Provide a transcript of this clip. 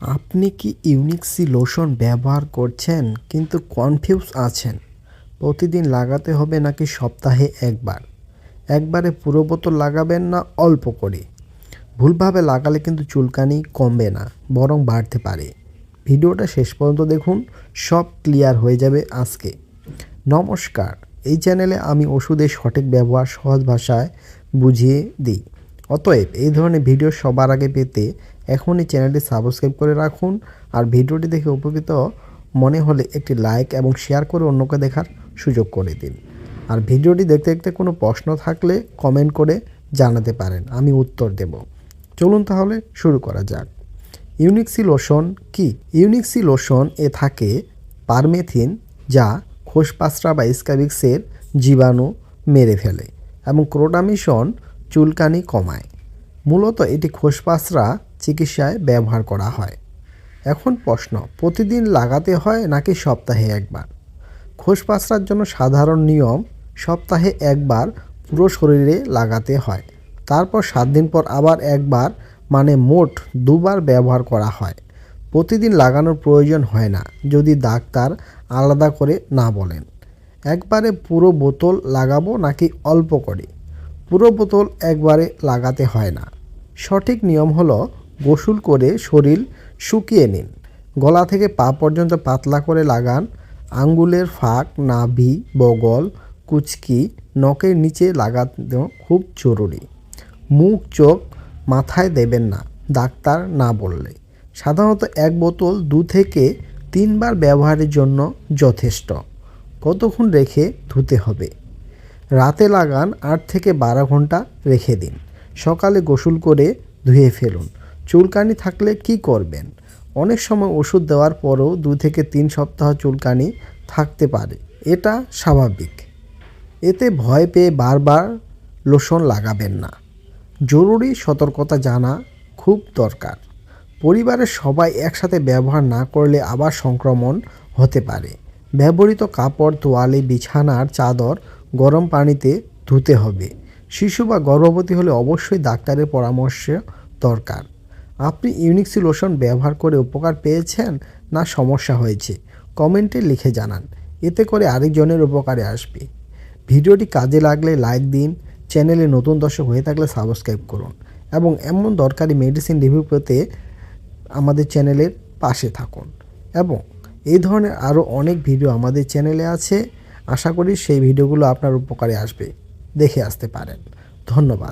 আপনি কি ইউনিক্সি লোশন ব্যবহার করছেন কিন্তু কনফিউজ আছেন? প্রতিদিন লাগাতে হবে নাকি সপ্তাহে একবার? একবারে পুরো বোতল লাগাবেন না অল্প করে? ভুলভাবে লাগালে কিন্তু চুলকানি কমবে না, বরং বাড়তে পারে। ভিডিওটা শেষ পর্যন্ত দেখুন, সব ক্লিয়ার হয়ে যাবে আজকে। নমস্কার, এই চ্যানেলে আমি ওষুধের সঠিক ব্যবহার সহজ ভাষায় বুঝিয়ে দিই। অতএব এই ধরনের ভিডিও সবার আগে পেতে এখনই চ্যানেলটি সাবস্ক্রাইব করে রাখুন আর ভিডিওটি দেখে উপকৃত মনে হলে একটি লাইক এবং শেয়ার করে অন্যকে দেখার সুযোগ করে দিন। আর ভিডিওটি দেখতে দেখতে কোনো প্রশ্ন থাকলে কমেন্ট করে জানাতে পারেন, আমি উত্তর দেব। চলুন তাহলে শুরু করা যাক। ইউনিক্সি লোশন কি? ইউনিক্সি লোশন এ থাকে পারমেথিন যা খোসপাসরা বা স্কাবিক্সের জীবাণু মেরে ফেলে এবং ক্রোটামিশন চুলকানি কমায়। মূলত এটি খোসপাসরা চিকিৎসায় ব্যবহার করা হয়। এখন প্রশ্ন, প্রতিদিন লাগাতে হয় নাকি সপ্তাহে একবার? খোসপাসরার জন্য সাধারণ নিয়ম, সপ্তাহে একবার পুরো শরীরে লাগাতে হয়। তারপর সাত দিন পর আবার একবার মানে মোট দুবার ব্যবহার করা হয়। প্রতিদিন লাগানোর প্রয়োজন হয় না, যদি ডাক্তার আলাদা করে না বলেন। একবারে পুরো বোতল লাগাবো নাকি অল্প করে? পুরো বোতল একবারে লাগাতে হয় না। সঠিক নিয়ম হলো গোসল করে শরীর শুকিয়ে নিন। গলা থেকে পা পর্যন্ত পাতলা করে লাগান। আঙ্গুলের ফাঁক, নাভি, বগল, কুচকি, নখের নিচে লাগানো খুব জরুরি। মুখ, চোখ মাথায় দেবেন না, ডাক্তার না বললে। সাধারণত এক বোতল দু থেকে তিনবার ব্যবহারের জন্য যথেষ্ট। কতক্ষণ রেখে ধুতে হবে? রাতে লাগান আট থেকে বারো ঘণ্টা রেখে দিন। সকালে গোসল করে ধুয়ে ফেলুন। চুলকানি থাকলে কি করবেন? অনেক সময় ওষুধ দেওয়ার পরও দু থেকে তিন সপ্তাহ চুলকানি থাকতে পারে। এটা স্বাভাবিক। এতে ভয় পেয়ে বারবার লোশন লাগাবেন না। জরুরি সতর্কতা জানা খুব দরকার। পরিবারের সবাই একসাথে ব্যবহার না করলে আবার সংক্রমণ হতে পারে। ব্যবহৃত কাপড়, তোয়ালে বিছানার চাদর গরম পানিতে ধুতে হবে। শিশু বা গর্ভবতী হলে অবশ্যই ডাক্তারের পরামর্শ দরকার। আপনি ইউনিক্সি লোশন ব্যবহার করে উপকার পেয়েছেন না সমস্যা হয়েছে? কমেন্টে লিখে জানান। এতে করে আরেকজনের উপকারে আসবে। ভিডিওটি কাজে লাগলে লাইক দিন, চ্যানেলে নতুন দর্শক হয়ে থাকলে সাবস্ক্রাইব করুন এবং এমন দরকারি মেডিসিন রিভিউ পেতে আমাদের চ্যানেলের পাশে থাকুন। এবং এই ধরনের আরও অনেক ভিডিও আমাদের চ্যানেলে আছে। আশা করি সেই ভিডিওগুলো আপনার উপকারে আসবে। দেখে আসতে পারেন। ধন্যবাদ।